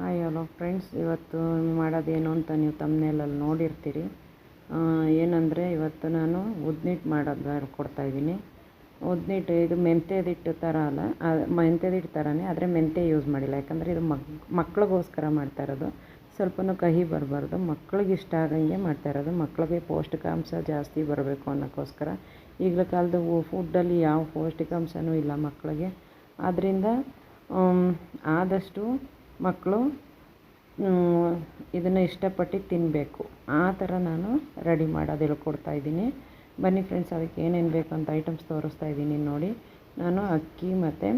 Hi hello friends, ಇವತ್ತು ಮಾಡೋದೇನು ಅಂತ ನೀವು ತಮ್ಮನೇಲಲ್ಲಿ ನೋಡಿರ್ತೀರಿ. ಏನಂದರೆ ಇವತ್ತು ನಾನು ಉದ್ನಿಟ್ಟು ಮಾಡೋದು ಕೊಡ್ತಾಯಿದ್ದೀನಿ ಉದ್ನಿಟ್ಟು ಇದು ಮೆಂತ್ಯದಿಟ್ಟು ಥರ ಅಲ್ಲ ಮೆಂತ್ಯದಿಟ್ಟು ಥರನೇ ಆದರೆ ಮೆಂತ್ಯ ಯೂಸ್ ಮಾಡಿಲ್ಲ. ಯಾಕಂದರೆ ಇದು ಮಕ್ ಮಕ್ಳಿಗೋಸ್ಕರ ಮಾಡ್ತಾ ಇರೋದು. ಸ್ವಲ್ಪನೂ ಕಹಿ ಬರಬಾರ್ದು. ಮಕ್ಳಿಗೆ ಇಷ್ಟ ಆಗಂಗೆ ಮಾಡ್ತಾ ಇರೋದು. ಮಕ್ಳಿಗೆ ಪೌಷ್ಟಿಕಾಂಶ ಜಾಸ್ತಿ ಬರಬೇಕು ಅನ್ನೋಕ್ಕೋಸ್ಕರ. ಈಗಿನ ಕಾಲದ ಫುಡ್ಡಲ್ಲಿ ಯಾವ ಪೌಷ್ಟಿಕಾಂಶನೂ ಇಲ್ಲ ಮಕ್ಕಳಿಗೆ ಆದ್ದರಿಂದ ಆದಷ್ಟು ಮಕ್ಕಳು ಇದನ್ನು ಇಷ್ಟಪಟ್ಟು ತಿನ್ನಬೇಕು ಆ ಥರ ನಾನು ರೆಡಿ ಮಾಡೋದು ಹೇಳ್ಕೊಡ್ತಾಯಿದ್ದೀನಿ ಬನ್ನಿ ಫ್ರೆಂಡ್ಸ್ ಅದಕ್ಕೆ ಏನೇನು ಬೇಕು ಅಂತ ಐಟಮ್ಸ್ ತೋರಿಸ್ತಾ ಇದ್ದೀನಿ ನೋಡಿ. ನಾನು ಅಕ್ಕಿ ಮತ್ತು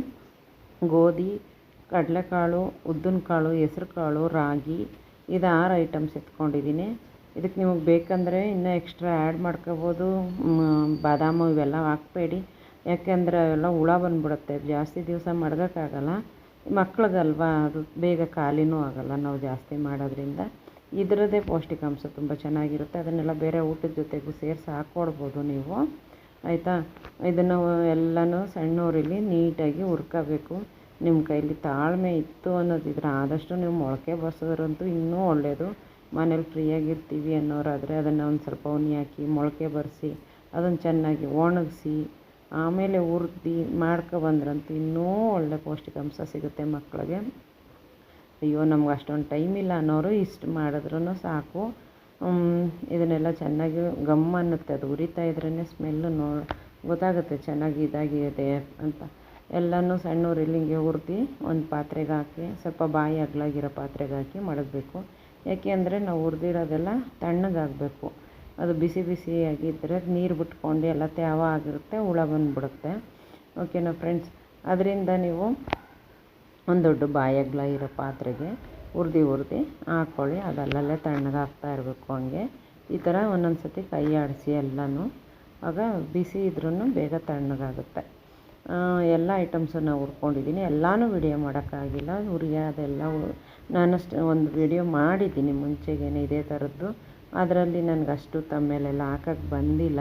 ಗೋಧಿ, ಕಡಲೆಕಾಳು ಹೆಸ್ರು ಕಾಳು ರಾಗಿ, ಇದು ಆರು ಐಟಮ್ಸ್ ಎತ್ಕೊಂಡಿದ್ದೀನಿ. ಇದಕ್ಕೆ ನಿಮಗೆ ಬೇಕಂದರೆ ಇನ್ನೂ ಎಕ್ಸ್ಟ್ರಾ ಆ್ಯಡ್ ಮಾಡ್ಕೋಬೋದು. ಬಾದಾಮು ಇವೆಲ್ಲ ಹಾಕಬೇಡಿ. ಯಾಕೆಂದರೆ ಅವೆಲ್ಲ ಹುಳ ಬಂದುಬಿಡುತ್ತೆ. ಜಾಸ್ತಿ ದಿವಸ ಮಡ್ಗೋಕ್ಕಾಗಲ್ಲ. ಮಕ್ಳಿಗಲ್ವಾ? ಅದು ಬೇಗ ಖಾಲಿನೂ ಆಗೋಲ್ಲ, ನಾವು ಜಾಸ್ತಿ ಮಾಡೋದ್ರಿಂದ. ಇದರದ್ದೇ ಪೌಷ್ಟಿಕಾಂಶ ತುಂಬ ಚೆನ್ನಾಗಿರುತ್ತೆ. ಅದನ್ನೆಲ್ಲ ಬೇರೆ ಊಟದ ಜೊತೆಗೂ ಸೇರಿಸಿ ಹಾಕ್ಕೊಡ್ಬೋದು ನೀವು. ಆಯಿತಾ? ಇದನ್ನು ಎಲ್ಲನೂ ಸಣ್ಣ ಉರಿಲಿ ನೀಟಾಗಿ ಹುರ್ಕೋಬೇಕು. ನಿಮ್ಮ ಕೈಲಿ ತಾಳ್ಮೆ ಇತ್ತು ಅನ್ನೋದಿದ್ರೆ ಆದಷ್ಟು ನೀವು ಮೊಳಕೆ ಬರ್ಸೋದ್ರಂತೂ ಇನ್ನೂ ಒಳ್ಳೆಯದು ಮನೇಲಿ ಫ್ರೀಯಾಗಿರ್ತೀವಿ ಅನ್ನೋರಾದರೆ ಅದನ್ನು ಒಂದು ಸ್ವಲ್ಪ ಉನಿ ಹಾಕಿ ಮೊಳಕೆ ಬರೆಸಿ, ಅದನ್ನು ಚೆನ್ನಾಗಿ ಒಣಗಿಸಿ ಆಮೇಲೆ ಹುರ್ದು ಮಾಡ್ಕೊಬಂದ್ರಂತೂ ಇನ್ನೂ ಒಳ್ಳೆ ಪೌಷ್ಟಿಕಾಂಶ ಸಿಗುತ್ತೆ ಮಕ್ಕಳಿಗೆ ಅಯ್ಯೋ, ನಮ್ಗೆ ಅಷ್ಟೊಂದು ಟೈಮ್ ಇಲ್ಲ ಅನ್ನೋರು ಇಷ್ಟು ಮಾಡಿದ್ರೂ ಸಾಕು. ಇದನ್ನೆಲ್ಲ ಚೆನ್ನಾಗಿ ಗಮ್ ಅನ್ನುತ್ತೆ, ಅದು ಉರಿತಾ ಇದ್ರೇ ಸ್ಮೆಲ್ಲು ನೋ, ಗೊತ್ತಾಗುತ್ತೆ ಚೆನ್ನಾಗಿ ಇದಾಗಿದೆ ಅಂತ. ಎಲ್ಲನೂ ಸಣ್ಣ ಉರಿಲಿಂಗೆ ಹುರ್ದು ಒಂದು ಪಾತ್ರೆಗೆ ಹಾಕಿ, ಸ್ವಲ್ಪ ಬಾಯಿ ಅಗಲಾಗಿರೋ ಪಾತ್ರೆಗೆ ಹಾಕಿ ಮಡಗಬೇಕು. ಯಾಕೆ ಅಂದರೆ ನಾವು ಹುರಿದಿರೋದೆಲ್ಲ ತಣ್ಣಗಾಗಬೇಕು. ಅದು ಬಿಸಿ ಬಿಸಿಯಾಗಿದ್ದರೆ ನೀರು ಬಿಟ್ಕೊಂಡು ಎಲ್ಲ ತ್ಯಾವ ಆಗಿರುತ್ತೆ, ಹುಳ ಬಂದುಬಿಡುತ್ತೆ. ಓಕೆನಾ ಫ್ರೆಂಡ್ಸ್ ಅದರಿಂದ ನೀವು ಒಂದು ದೊಡ್ಡ ಬಾಯಗ್ಲ ಇರೋ ಪಾತ್ರೆಗೆ ಹುರ್ದು ಹುರ್ದು ಹಾಕ್ಕೊಳ್ಳಿ ಅದಲ್ಲಲ್ಲೇ ತಣ್ಣಗಾಗ್ತಾ ಇರಬೇಕು ಹಂಗೆ. ಈ ಥರ ಒಂದೊಂದು ಸತಿ ಕೈ ಆಡಿಸಿ ಎಲ್ಲನೂ. ಆಗ ಬಿಸಿ ಇದ್ರೂ ಬೇಗ ತಣ್ಣಗಾಗುತ್ತೆ. ಎಲ್ಲ ಐಟಮ್ಸನ್ನು ಹುರ್ಕೊಂಡಿದ್ದೀನಿ. ಎಲ್ಲನೂ ವಿಡಿಯೋ ಮಾಡೋಕ್ಕಾಗಿಲ್ಲ. ಹುರಿಯೋದೆಲ್ಲ ನಾನು ಒಂದು ವಿಡಿಯೋ ಮಾಡಿದ್ದೀನಿ ಮುಂಚೆಗೇನೆ ಇದೇ ಥರದ್ದು. ಅದರಲ್ಲಿ ನನಗೆ ಅಷ್ಟು ತಮ್ಮೇಲೆಲ್ಲ ಹಾಕಕ್ಕೆ ಬಂದಿಲ್ಲ.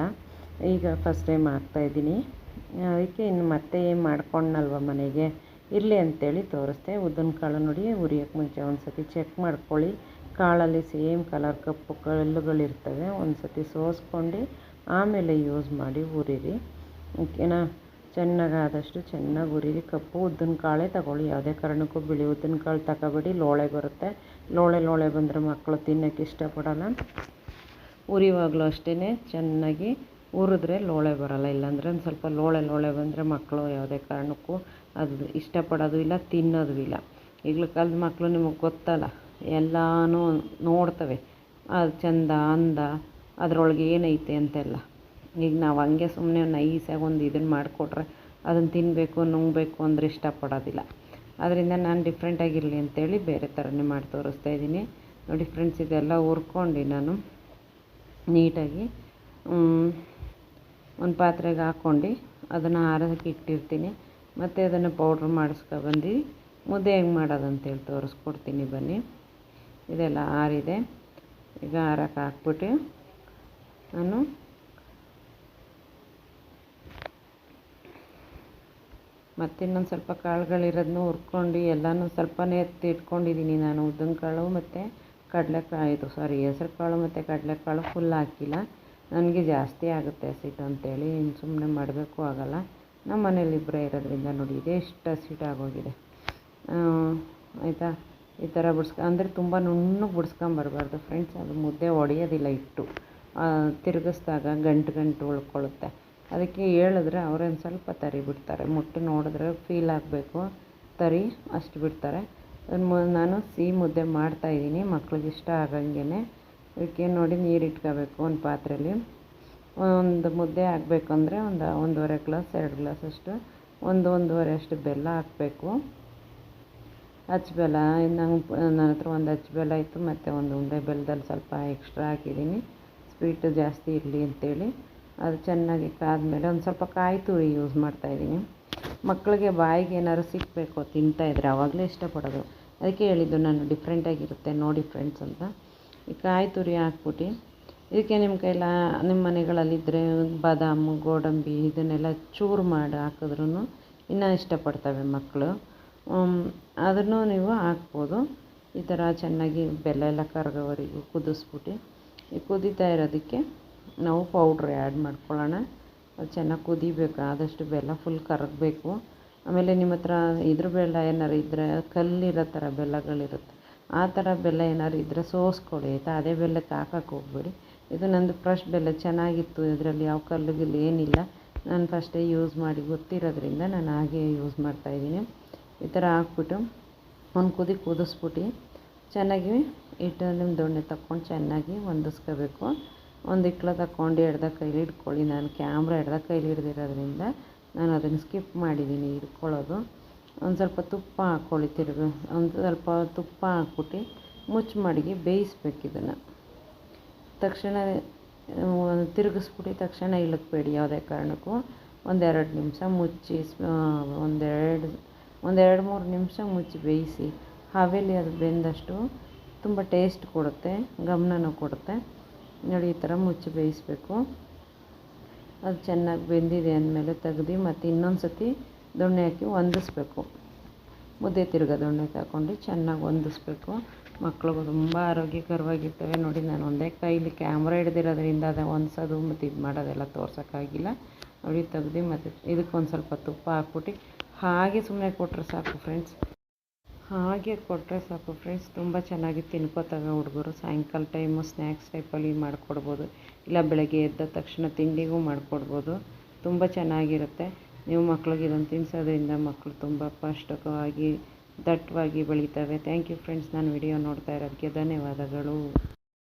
ಈಗ ಫಸ್ಟ್ ಟೈಮ್ ಹಾಕ್ತಾಯಿದ್ದೀನಿ ಅದಕ್ಕೆ ಇನ್ನು ಮತ್ತೆ ಏನು ಮಾಡ್ಕೊಂಡ್ನಲ್ವ ಮನೆಗೆ? ಇರಲಿ ಅಂತೇಳಿ ತೋರಿಸ್ದೆ. ಉದ್ದಿನ ಕಾಳು ನೋಡಿ ಹುರಿಯೋಕ್ಕೆ ಮುಂಚೆ ಒಂದು ಸತಿ ಚೆಕ್ ಮಾಡ್ಕೊಳ್ಳಿ. ಕಾಳಲ್ಲಿ ಸೇಮ್ ಕಲರ್ ಕಪ್ಪು ಕಲ್ಲುಗಳಿರ್ತವೆ ಒಂದು ಸತಿ ಸೋಸ್ಕೊಂಡು ಆಮೇಲೆ ಯೂಸ್ ಮಾಡಿ ಹುರಿರಿ ಓಕೆನಾ? ಚೆನ್ನಾಗಾದಷ್ಟು ಚೆನ್ನಾಗಿ ಹುರಿರಿ ಕಪ್ಪು ಉದ್ದಿನ ಕಾಳೇ ತಗೊಳ್ಳಿ. ಯಾವುದೇ ಕಾರಣಕ್ಕೂ ಬಿಳಿ ಉದ್ದಿನ ಕಾಳು ತಗೋಬೇಡಿ. ಲೋಳೆ ಬರುತ್ತೆ. ಲೋಳೆ ಲೋಳೆ ಬಂದರೆ ಮಕ್ಕಳು ತಿನ್ನೋಕ್ಕೆ ಇಷ್ಟಪಡೋಲ್ಲ. ಉರಿವಾಗಲೂ ಅಷ್ಟೇ ಚೆನ್ನಾಗಿ ಉರಿದ್ರೆ ಲೋಳೆ ಬರೋಲ್ಲ. ಇಲ್ಲಾಂದರೆ ಒಂದು ಸ್ವಲ್ಪ ಲೋಳೆ ಲೋಳೆ ಬಂದರೆ ಮಕ್ಕಳು ಯಾವುದೇ ಕಾರಣಕ್ಕೂ ಅದು ಇಷ್ಟಪಡೋದು ಇಲ್ಲ, ತಿನ್ನೋದು ಇಲ್ಲ. ಈಗಲ ಕಾಲದ ಮಕ್ಕಳು ನಿಮಗೆ ಗೊತ್ತಲ್ಲ, ಎಲ್ಲನೂ ನೋಡ್ತವೆ. ಅದು ಚಂದ, ಅಂದ, ಅದರೊಳಗೆ ಏನೈತೆ ಅಂತೆಲ್ಲ. ಈಗ ನಾವು ಹಂಗೆ ಸುಮ್ಮನೆ ನೈಸಾಗಿ ಒಂದು ಇದನ್ನು ಮಾಡಿಕೊಟ್ರೆ ಅದನ್ನು ತಿನ್ನಬೇಕು ನುಂಗಬೇಕು ಅಂದರೆ ಇಷ್ಟಪಡೋದಿಲ್ಲ. ಅದರಿಂದ ನಾನು ಡಿಫ್ರೆಂಟಾಗಿರಲಿ ಅಂತೇಳಿ ಬೇರೆ ಥರನೇ ಮಾಡಿ ತೋರಿಸ್ತಾ ಇದ್ದೀನಿ. ನೋಡಿ ಫ್ರೆಂಡ್ಸ್ ಇದೆಲ್ಲ ಹುರ್ಕೊಂಡು ನಾನು. ನೀಟಾಗಿ. ಒಂದು ಪಾತ್ರೆಗೆ ಹಾಕ್ಕೊಂಡು ಅದನ್ನು ಆರೋದಕ್ಕೆ ಇಟ್ಟಿರ್ತೀನಿ. ಮತ್ತು ಅದನ್ನು ಪೌಡ್ರ್ ಮಾಡಿಸ್ಕೊಬಂದು ಮುದ್ದೆ ಹೆಂಗೆ ಮಾಡೋದಂತೇಳಿ ತೋರಿಸ್ಕೊಡ್ತೀನಿ ಬನ್ನಿ. ಇದೆಲ್ಲ ಆರಿದೆ. ಈಗ ಆರಕ್ಕೆ ಹಾಕ್ಬಿಟ್ಟು ನಾನು ಮತ್ತು ಇನ್ನೊಂದು ಸ್ವಲ್ಪ ಕಾಳುಗಳಿರೋದನ್ನು ಹುರ್ಕೊಂಡು ಎಲ್ಲನೂ ಸ್ವಲ್ಪನೇ ಎತ್ತಿ ಇಟ್ಕೊಂಡಿದ್ದೀನಿ ನಾನು. ಉದ್ದಿನ ಕಾಳು ಮತ್ತು ಕಡಲೆಕಾಳು, ಇದು ಸಾರಿ ಹೆಸ್ರು ಕಾಳು ಮತ್ತು ಕಡಲೆಕಾಳು ಫುಲ್ ಹಾಕಿಲ್ಲ. ನನಗೆ ಜಾಸ್ತಿ ಆಗುತ್ತೆ ಹಸಿಟ್ಟು ಅಂತೇಳಿ ಇನ್ನು ಸುಮ್ಮನೆ ಮಾಡಬೇಕು ಆಗೋಲ್ಲ. ನಮ್ಮ ಮನೇಲಿ ಇಬ್ಬರೇ ಇರೋದ್ರಿಂದ ನೋಡಿ, ಇದೇ ಇಷ್ಟು ಹಸಿಟ್ಟು ಆಗೋಗಿದೆ. ಆಯಿತಾ? ಈ ಥರ ಬಿಡ್ಸ್ಕ, ಅಂದರೆ ತುಂಬ ನುಣ್ಣಗೆ ಬಿಡ್ಸ್ಕೊಂಬರ್ಬಾರ್ದು. ಫ್ರೆಂಡ್ಸ್ ಅದು ಮುದ್ದೆ ಒಡೆಯೋದಿಲ್ಲ ಇಟ್ಟು. ತಿರುಗಿಸ್ದಾಗ ಗಂಟು ಗಂಟು ಉಳ್ಕೊಳ್ಳುತ್ತೆ. ಅದಕ್ಕೆ ಹೇಳಿದ್ರೆ ಅವ್ರೇನು ಸ್ವಲ್ಪ ತರಿ ಬಿಡ್ತಾರೆ. ಮುಟ್ಟಿ ನೋಡಿದ್ರೆ ಫೀಲ್ ಆಗಬೇಕು. ತರಿ, ಅಷ್ಟು ಬಿಡ್ತಾರೆ. ನಾನು ಸಿಹಿ ಮುದ್ದೆ ಮಾಡ್ತಾಯಿದ್ದೀನಿ ಮಕ್ಳಿಗೆ ಇಷ್ಟ ಆಗಂಗೆ ಅದಕ್ಕೆ ನೋಡಿ ನೀರು ಇಟ್ಕೋಬೇಕು ಒಂದು ಪಾತ್ರೆಯಲ್ಲಿ ಒಂದು ಮುದ್ದೆ ಆಗಬೇಕಂದ್ರೆ ಒಂದು, ಒಂದೂವರೆ ಗ್ಲಾಸ್, ಎರಡು ಗ್ಲಾಸ್ ಅಷ್ಟು. ಒಂದು, ಒಂದೂವರೆ ಅಷ್ಟು ಬೆಲ್ಲ ಹಾಕಬೇಕು. ಅಚ್ಚ ಬೆಲ್ಲ ನಂಗೆ ನನ್ನ ಹತ್ರ ಒಂದು ಅಚ್ಚ ಬೆಲ್ಲ ಇತ್ತು. ಮತ್ತು ಒಂದು ಉಂಡೆ ಬೆಲ್ಲದಲ್ಲಿ ಸ್ವಲ್ಪ ಎಕ್ಸ್ಟ್ರಾ ಹಾಕಿದ್ದೀನಿ. ಸ್ವೀಟ್ ಜಾಸ್ತಿ ಇರಲಿ ಅಂತೇಳಿ. ಅದು ಚೆನ್ನಾಗಿ ಕಾದ್ಮೇಲೆ ಒಂದು ಸ್ವಲ್ಪ ಕಾಯಿ ತುರಿ ಯೂಸ್ ಮಾಡ್ತಾಯಿದ್ದೀನಿ ಮಕ್ಕಳಿಗೆ ಬಾಯಿಗೆ ಏನಾದ್ರು ಸಿಕ್ಕಬೇಕು ತಿಂತಾಯಿದ್ರೆ ಆವಾಗಲೇ ಇಷ್ಟಪಡೋದು. ಅದಕ್ಕೆ ಹೇಳಿದ್ದು ನಾನು ಡಿಫ್ರೆಂಟಾಗಿರುತ್ತೆ ನೋಡಿ ಫ್ರೆಂಡ್ಸ್ ಅಂತ. ಈ ಕಾಯಿ ತುರಿ ಹಾಕ್ಬಿಟ್ಟು ಇದಕ್ಕೆ ನಿಮ್ಮ ಕೈಲ, ನಿಮ್ಮ ಮನೆಗಳಲ್ಲಿದ್ದರೆ ಬಾದಾಮು, ಗೋಡಂಬಿ ಇದನ್ನೆಲ್ಲ ಚೂರು ಮಾಡಿ ಹಾಕಿದ್ರೂ ಇನ್ನೂ ಇಷ್ಟಪಡ್ತವೆ ಮಕ್ಕಳು ಅದನ್ನು ನೀವು ಹಾಕ್ಬೋದು. ಈ ಥರ ಚೆನ್ನಾಗಿ ಬೆಲ್ಲ ಎಲ್ಲ ಕರಗೋವರೆಗೂ ಕುದಿಸ್ಬಿಟ್ಟು ಈ ಕುದೀತಾ ಇರೋದಕ್ಕೆ ನಾವು ಪೌಡ್ರ್ ಆ್ಯಡ್ ಮಾಡ್ಕೊಳ್ಳೋಣ. ಚೆನ್ನಾಗಿ ಕುದಿಬೇಕು, ಆದಷ್ಟು ಬೆಲ್ಲ ಫುಲ್ ಕರಗಬೇಕು. ಆಮೇಲೆ ನಿಮ್ಮ ಹತ್ರ ಇದ್ರ ಬೆಲ್ಲ ಏನಾರು ಇದ್ದರೆ ಕಲ್ಲಿರೋ ಥರ ಬೆಲ್ಲಗಳಿರುತ್ತೆ. ಆ ಥರ ಬೆಲ್ಲ ಏನಾರು ಇದ್ದರೆ ಸೋಸ್ಕೊಳ್ಳಿ, ಆಯಿತಾ? ಅದೇ ಬೆಲ್ಲಕ್ಕೆ ಹಾಕಕ್ಕೆ ಹೋಗ್ಬೇಡಿ. ಇದು ನಂದು ಫ್ರೆಶ್ ಬೆಲ್ಲ, ಚೆನ್ನಾಗಿತ್ತು. ಇದರಲ್ಲಿ ಯಾವ ಕಲ್ಲು ಗಿಲ್ಲು ಏನಿಲ್ಲ. ನಾನು ಫಸ್ಟೇ ಯೂಸ್ ಮಾಡಿ ಗೊತ್ತಿರೋದ್ರಿಂದ ನಾನು ಹಾಗೆ ಯೂಸ್ ಮಾಡ್ತಾಯಿದ್ದೀನಿ ಈ ಥರ ಹಾಕ್ಬಿಟ್ಟು ಒಂದು ಕುದಿ ಕುದಿಸ್ಬಿಟ್ಟು ಚೆನ್ನಾಗಿ ಹಿಟ್ಟಲ್ಲಿ ದೊಣ್ಣೆ ತಕ್ಕೊಂಡು ಚೆನ್ನಾಗಿ ಹೊಂದಿಸ್ಕೋಬೇಕು. ಒಂದು ಇಕ್ಳ ತಗೊಂಡು ಎಡ್ದ ಕೈಲಿ ಹಿಡ್ಕೊಳ್ಳಿ. ನಾನು ಕ್ಯಾಮ್ರಾ ಎಡ್ದ ಕೈಲಿ ಹಿಡ್ದಿರೋದ್ರಿಂದ ನಾನು ಅದನ್ನು ಸ್ಕಿಪ್ ಮಾಡಿದ್ದೀನಿ ಹಿಡ್ಕೊಳ್ಳೋದು. ಒಂದು ಸ್ವಲ್ಪ ತುಪ್ಪ ಹಾಕ್ಕೊಳ್ಳಿ ತಿರುಗಿ. ಒಂದು ಸ್ವಲ್ಪ ತುಪ್ಪ ಹಾಕ್ಬಿಟ್ಟು ಮುಚ್ಚಿ ಮಡಗಿ ಬೇಯಿಸ್ಬೇಕು ಇದನ್ನು. ತಕ್ಷಣ ತಿರುಗಿಸ್ಬಿಟ್ಟು ತಕ್ಷಣ ಇಳಕ್ಬೇಡಿ ಯಾವುದೇ ಕಾರಣಕ್ಕೂ. ಒಂದೆರಡು ನಿಮಿಷ ಮುಚ್ಚಿ ಒಂದೆರಡು ಒಂದೆರಡು ಮೂರು ನಿಮಿಷ ಮುಚ್ಚಿ ಬೇಯಿಸಿ. ಹಾವೇಲಿ ಅದು ಬೆಂದಷ್ಟು ತುಂಬ ಟೇಸ್ಟ್ ಕೊಡುತ್ತೆ, ಗಮನನೂ ಕೊಡುತ್ತೆ. ನೋಡಿ, ಈ ಥರ ಮುಚ್ಚಿ ಬೇಯಿಸಬೇಕು. ಅದು ಚೆನ್ನಾಗಿ ಬೆಂದಿದೆ ಅಂದಮೇಲೆ ತೆಗ್ದು, ಮತ್ತು ಇನ್ನೊಂದು ಸತಿ ದೊಣ್ಣೆ ಹಾಕಿ ಹೊಂದಿಸ್ಬೇಕು. ಮುದ್ದೆ ತಿರ್ಗ ದೊಣ್ಣೆ ತಗೊಂಡು ಚೆನ್ನಾಗಿ ಹೊಂದಿಸ್ಬೇಕು. ಮಕ್ಳಿಗೂ ತುಂಬ ಆರೋಗ್ಯಕರವಾಗಿರ್ತವೆ ನೋಡಿ, ನಾನು ಒಂದೇ ಕೈಲಿ ಕ್ಯಾಮ್ರಾ ಹಿಡ್ದಿರೋದ್ರಿಂದ ಅದು ಹೊಂದ್ಸೋದು, ಮತ್ತು ಇದು ಮಾಡೋದೆಲ್ಲ ತೋರ್ಸೋಕ್ಕಾಗಿಲ್ಲ. ನೋಡಿ, ತೆಗ್ದು ಮತ್ತು ಇದಕ್ಕೊಂದು ಸ್ವಲ್ಪ ತುಪ್ಪ ಹಾಕ್ಬಿಟ್ಟು, ಹಾಗೆ ಸುಮ್ಮನೆ ಕೊಟ್ಟರೆ ಸಾಕು ಫ್ರೆಂಡ್ಸ್ ಹಾಗೆ ಕೊಟ್ಟರೆ ಸಾಕು ಫ್ರೆಂಡ್ಸ್ ತುಂಬ ಚೆನ್ನಾಗಿ ತಿನ್ಕೋತವೆ ಹುಡುಗರು. ಸಾಯಂಕಾಲ ಟೈಮು ಸ್ನ್ಯಾಕ್ಸ್ ಟೈಪಲ್ಲಿ ಮಾಡಿಕೊಡ್ಬೋದು. ಇಲ್ಲ ಬೆಳಗ್ಗೆ ಎದ್ದ ತಕ್ಷಣ ತಿಂಡಿಗೂ ಮಾಡಿಕೊಡ್ಬೋದು. ತುಂಬ ಚೆನ್ನಾಗಿರುತ್ತೆ. ನೀವು ಮಕ್ಳಿಗೆ ಇದನ್ನು ತಿನ್ನಿಸೋದ್ರಿಂದ ಮಕ್ಕಳು ತುಂಬ ಪೌಷ್ಟಿಕವಾಗಿ ದಟ್ಟವಾಗಿ ಬೆಳೀತವೆ. ಥ್ಯಾಂಕ್ ಯು ಫ್ರೆಂಡ್ಸ್ ನಾನು ವಿಡಿಯೋ ನೋಡ್ತಾ ಇರೋದಕ್ಕೆ ಧನ್ಯವಾದಗಳು.